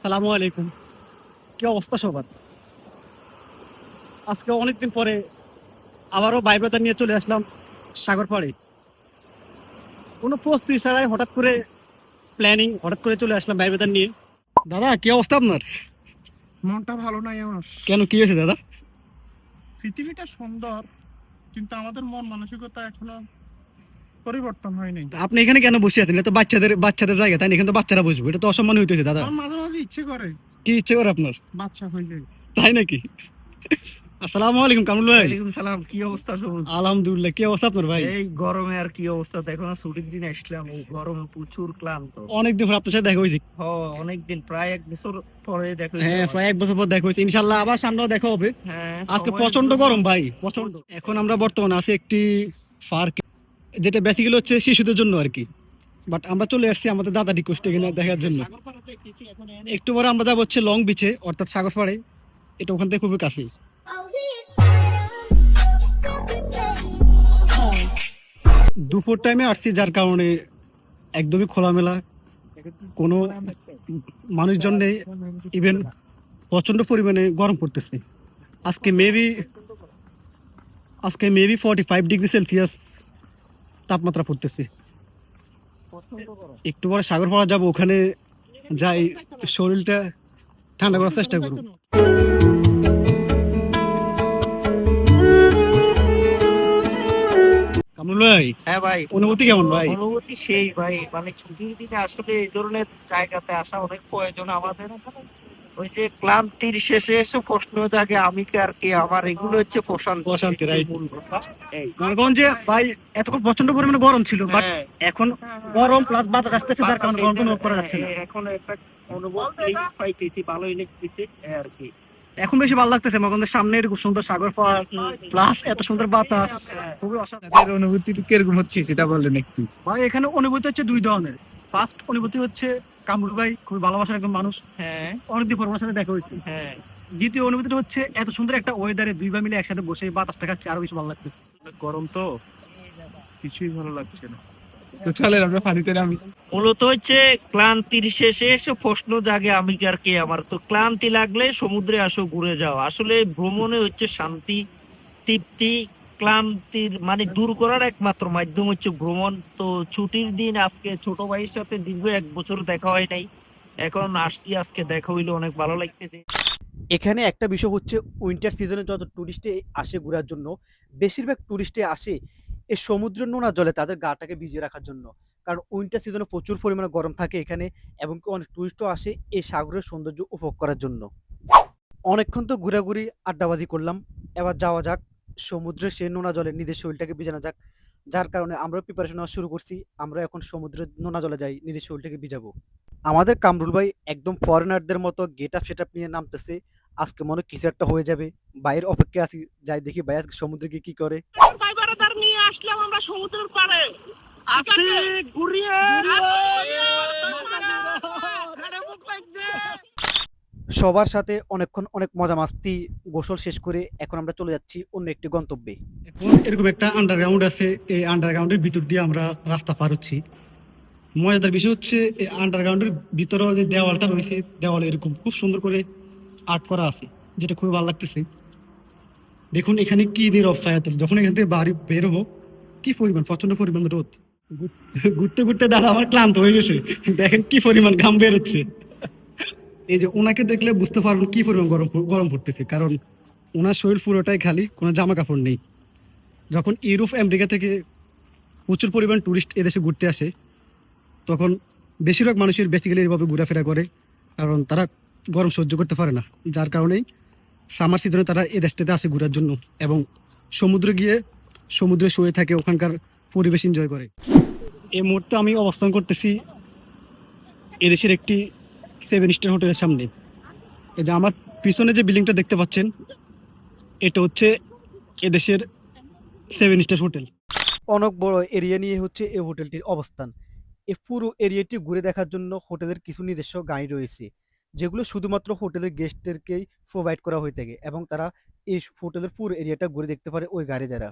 আসসালামু আলাইকুম। কি অবস্থা সবার? আজকে অনেকদিন পরে আবারও বাইব্রতা নিয়ে চলে আসলাম সাগর পাড়ে কোনো প্রস্তুতি ছাড়াই হঠাৎ করে প্ল্যানিং হঠাৎ করে চলে আসলাম বাইব্রতা নিয়ে। দাদা কি অবস্থা আপনার? মনটা ভালো নাই আমার। কেন কি হয়েছে দাদা? পৃথিবীটা সুন্দর কিন্তু আমাদের মন মানসিকতা এখনও পরিবর্তন হয়নি। আপনি এখানে কেন বসে আছেন? তো বাচ্চাদের বাচ্চাদের জায়গা তাই এখানে তো বাচ্চারা বসবে এটা তো অসম্মান হইতেছে দাদা। মাঝে মাঝে ইচ্ছে করে। কি ইচ্ছে করে আপনার? বাচ্চা হয়ে যায় তাই নাকি? আসসালামু আলাইকুম কামরুল ভাই। ওয়ালাইকুম সালাম কি অবস্থা সবুজ? আলহামদুলিল্লাহ কি অবস্থা আপনার ভাই? এই গরমে আর কি অবস্থা? দেখো না ছুটির দিন আসলাম ও গরমে প্রচুর ক্লান্ত। অনেকদিন পর আপনার সাথে দেখা প্রায় এক বছর পরে দেখো হ্যাঁ প্রায় এক বছর পর দেখা আবার সামনেও দেখা হবে। হ্যাঁ আজকে প্রচণ্ড গরম ভাই প্রচণ্ড এখন আমরা বর্তমানে আছি একটি পার্ক যেটা বেসিক্যালি হচ্ছে শিশুদের জন্য আর কি। বাট আমরা চলে আসছি আমাদের দাদা রিকোয়েস্ট এখানে দেখার জন্য। একটু পরে আমরা যাব হচ্ছে লং বিচে অর্থাৎ সাগর পাড়ে এটা ওখান থেকে খুবই কাছে দুপুর টাইমে আসছি, যার কারণে একদমই খোলামেলা। কোনো মানুষজন নেই। ইভেন প্রচণ্ড পরিমাণে গরম পড়তেছে। আজকে মেবি আজকে maybe forty five degree Celsius তাপমাত্রা পড়তেছে। একটু পরে সাগর পাড়া যাব ওখানে যাই শরীরটা ঠান্ডা করার চেষ্টা করব ভাই হ্যাঁ ভাই। অনুভূতি কেমন ভাই? অনুভূতি সেই ভাই মানে ছুটির দিনে আসলে এই ধরনের জায়গাতে আসা অনেক প্রয়োজন আমাদের। ওই যে ক্লান্তির শেষে এসে প্রশ্ন জাগে আমি কে আর কে? আমার এগুলো হচ্ছে প্রশান্তি। যে ভাই এতক্ষণ প্রচণ্ড পরিমাণে গরম ছিল বাট হ্যাঁ, এখন গরম প্লাস বাতাস আসতেছে যার কারণে গরম অনুভব করা যাচ্ছে না। হ্যাঁ, এখন একটা অনুভব পাইতেছি ভালোই লাগতেছে আর কি। এখন বেশি ভালো লাগতেছে মনে সামনে এরকম সুন্দর সাগর পাড় প্লাস এত সুন্দর বাতাস। খুবই অসাধারণ। অনুভূতি কীরকম হচ্ছে সেটা বললেন একটু। ভাই এখানে অনুভূতি হচ্ছে দুই ধরনের। ফার্স্ট অনুভূতি হচ্ছে কামরুল ভাই খুবই ভালোবাসার একজন মানুষ। হ্যাঁ। অনেকদিন পর সাথে দেখা হয়েছে। হ্যাঁ। দ্বিতীয় অনুভূতিটা হচ্ছে এত সুন্দর একটা ওয়েদারে দুই ভাই মিলে একসাথে বসে বাতাসটা খাচ্ছে আরও বেশি ভালো লাগছে। গরম তো? কিছুই ভালো লাগছে না। তো চলেন আমরা পানিতে নামি। মূলত হচ্ছে ক্লান্তির শেষে এসে প্রশ্ন জাগে আমি আর কে আমার। তো ক্লান্তি লাগলে সমুদ্রে আসো ঘুরে যাও। আসলে ভ্রমণে হচ্ছে শান্তি তৃপ্তি ক্লান্তির মানে দূর করার একমাত্র মাধ্যম হচ্ছে ভ্রমণ। তো ছুটির দিন আজকে ছোট ভাইয়ের সাথে দীর্ঘ এক বছর দেখা হয় নাই। এখন আসছি, আজকে দেখা হইল, অনেক ভালো লাগতেছে। এখানে একটা বিষয় হচ্ছে উইন্টার সিজনে যত টুরিস্টে আসে ঘোরার জন্য, বেশিরভাগ টুরিস্টে আসে এই সমুদ্রের নোনা জলে তাদের গাটাকে ভিজিয়ে রাখার জন্য। কারণ উইন্টার সিজনে প্রচুর পরিমাণে গরম থাকে এখানে, এবং অনেক টুরিস্টও আসে এই সাগরের সৌন্দর্য উপভোগ করার জন্য। অনেকক্ষণ তো ঘোরাঘুরি, আড্ডাবাজি করলাম। এবার যাওয়া যাক। সমুদ্রের সে নোনা জলে নিজের শরীরটাকে ভিজানো যাক। যার কারণে আমরা প্রিপারেশন নেওয়া শুরু করছি। আমরা এখন সমুদ্রের নোনা জলে যাই নিজের শরীরটাকে ভিজাবো। আমাদের কামরুল ভাই একদম ফরেনারদের মতো গেট আপ সেট আপ নিয়ে নামতেছে। আজকে মনে হয় কিছু একটা হয়ে যাবে। বাইরের অপেক্ষা আছি যাই দেখি ভাই আজকে সমুদ্রে গিয়ে কি করে। ভাই নিয়ে আসলাম আমরা সমুদ্রের পাড়ে আসে ঘুরিয়ে সবার সাথে অনেকক্ষণ অনেক মজা মাস্তি গোসল শেষ করে এখন আমরা চলে যাচ্ছি অন্য একটি গন্তব্যে। এরকম একটা আন্ডারগ্রাউন্ড আছে, এই আন্ডারগ্রাউন্ডের ভিতর দিয়ে আমরা রাস্তা পার হচ্ছি। মজাদার বিষয় হচ্ছে, এই আন্ডারগ্রাউন্ডের ভিতরে যে দেওয়ালটা রয়েছে, দেওয়ালে এরকম খুব সুন্দর করে আর্ট করা আছে, যেটা খুবই ভালো লাগতেছে। দেখুন এখানে কি দিয়ে রব ছায়াতল যখন এখান থেকে বাড়ি বেরোবো কি পরিমাণ প্রচণ্ড পরিমাণ রোদ। ঘুরতে ঘুরতে দাদা আমার ক্লান্ত হয়ে গেছে। দেখেন কি পরিমাণ ঘাম বেরোচ্ছে এই যে ওনাকে দেখলে বুঝতে পারবেন কি পরিমাণ গরম গরম পড়তেছে। কারণ ওনার শরীর পুরোটাই খালি, কোনো জামা কাপড় নেই। যখন ইউরোপ, আমেরিকা থেকে প্রচুর পরিমাণ টুরিস্ট এদেশে ঘুরতে আসে, তখন বেশিরভাগ মানুষের বেসিক্যালি এইভাবে ঘোরাফেরা করে, কারণ তারা গরম সহ্য করতে পারে না। যার কারণেই সামার সিজনে তারা এই দেশটাতে আসে ঘোরার জন্য এবং সমুদ্রে গিয়ে সমুদ্রে শুয়ে থাকে, ওখানকার পরিবেশ এনজয় করে। এই মুহূর্তে আমি অবস্থান করতেছি এদেশের একটি সেভেন স্টার হোটেলের সামনে। এই যে আমার পিছনে যে বিল্ডিংটা দেখতে পাচ্ছেন, এটা হচ্ছে এদেশের সেভেন স্টার হোটেল। অনেক বড় এরিয়া নিয়ে হচ্ছে এই হোটেলটির অবস্থান। এই পুরো এরিয়াটি ঘুরে দেখার জন্য হোটেলের কিছু নিজস্ব গাড়ি রয়েছে, যেগুলো শুধুমাত্র হোটেলের গেস্টদেরকেই প্রোভাইড করা হয়ে থাকে এবং তারা এই হোটেলের পুরো এরিয়াটা ঘুরে দেখতে পারে ওই গাড়ি দ্বারা।